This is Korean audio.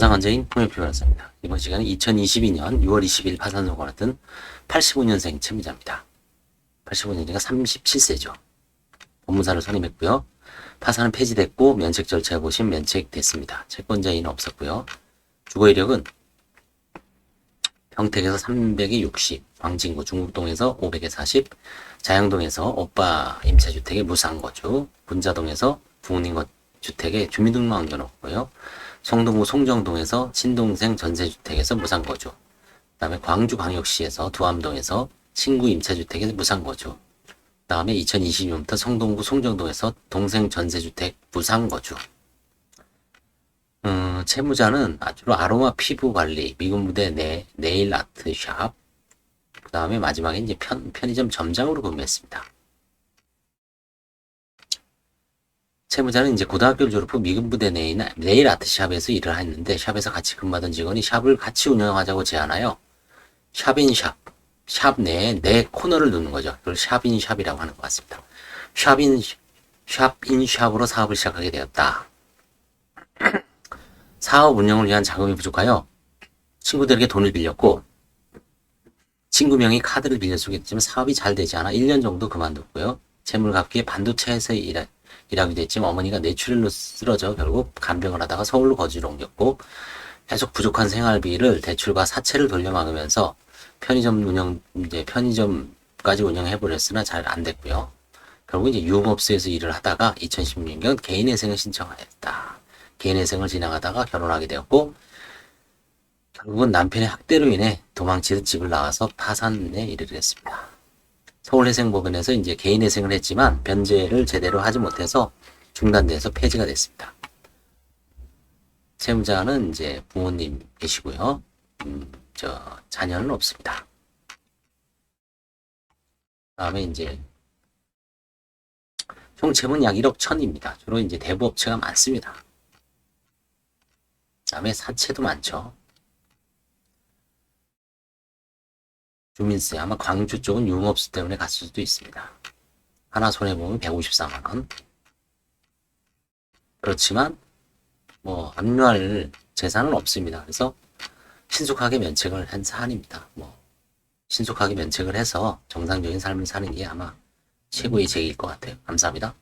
가상환자인 홍영표 변호사입니다. 이번 시간은 2022년 6월 20일 파산 선고받은 85년생 채무자입니다. 85년이니까 37세죠. 법무사를 선임했고요. 파산은 폐지됐고 면책 절차에 보시면 면책됐습니다. 채권자인은 없었고요. 주거 이력은 평택에서 300에 60, 광진구 중국동에서 500에 40, 자양동에서 오빠 임차주택에 무상거주, 분자동에서 부모님 거- 주택에 주민등록 남겨놓고요. 성동구 송정동에서 친동생 전세주택에서 무상거주, 그 다음에 광주광역시에서 두암동에서 친구 임차주택에서 무상거주, 그 다음에 2020년부터 성동구 송정동에서 동생 전세주택 무상거주, 음, 채무자는 주로 아로마 피부 관리, 미군 부대 내, 네일 아트 샵, 그 다음에 마지막에 이제 편, 편의점 점장으로 근무했습니다. 채무자는 이제 고등학교를 졸업 후 미군 부대 내인 네일 아트 샵에서 일을 했는데 샵에서 같이 근무하던 직원이 샵을 같이 운영하자고 제안하여 샵인샵, 샵 내에 네 코너를 두는 거죠. 그걸 샵인샵이라고 하는 것 같습니다. 샵인, 샵인샵으로 사업을 시작하게 되었다. 사업 운영을 위한 자금이 부족하여 친구들에게 돈을 빌렸고 친구 명의 카드를 빌려 쓰겠지만 사업이 잘 되지 않아 1년 정도 그만뒀고요. 재물 갚기에 반도체에서 일하, 일하게 됐지만 어머니가 뇌출혈로 쓰러져 결국 간병을 하다가 서울로 거주를 옮겼고 계속 부족한 생활비를 대출과 사채를 돌려막으면서 편의점 운영 이제 편의점까지 운영해 버렸으나 잘 안 됐고요. 결국 이제 유흥업소에서 일을 하다가 2016년 개인회생을 신청하였다. 개인회생을 진행하다가 결혼하게 되었고 결국은 남편의 학대로 인해 도망치듯 집을 나와서 파산에 이르게 됐습니다. 서울회생법원에서 이제 개인회생을 했지만 변제를 제대로 하지 못해서 중단돼서 폐지가 됐습니다. 채무자는 이제 부모님 계시고요. 음, 저 자녀는 없습니다. 다음에 이제 총 채무는 약 1억 천입니다. 주로 이제 대부업체가 많습니다. 다음에 사채도 많죠. 주민세 아마 광주 쪽은 유흥업소 때문에 갔을 수도 있습니다. 하나 손해 보면 154만 원. 그렇지만 뭐 압류할 재산은 없습니다. 그래서 신속하게 면책을 한 사안입니다. 뭐 신속하게 면책을 해서 정상적인 삶을 사는 게 아마 최고의 제기일 것 같아요. 감사합니다.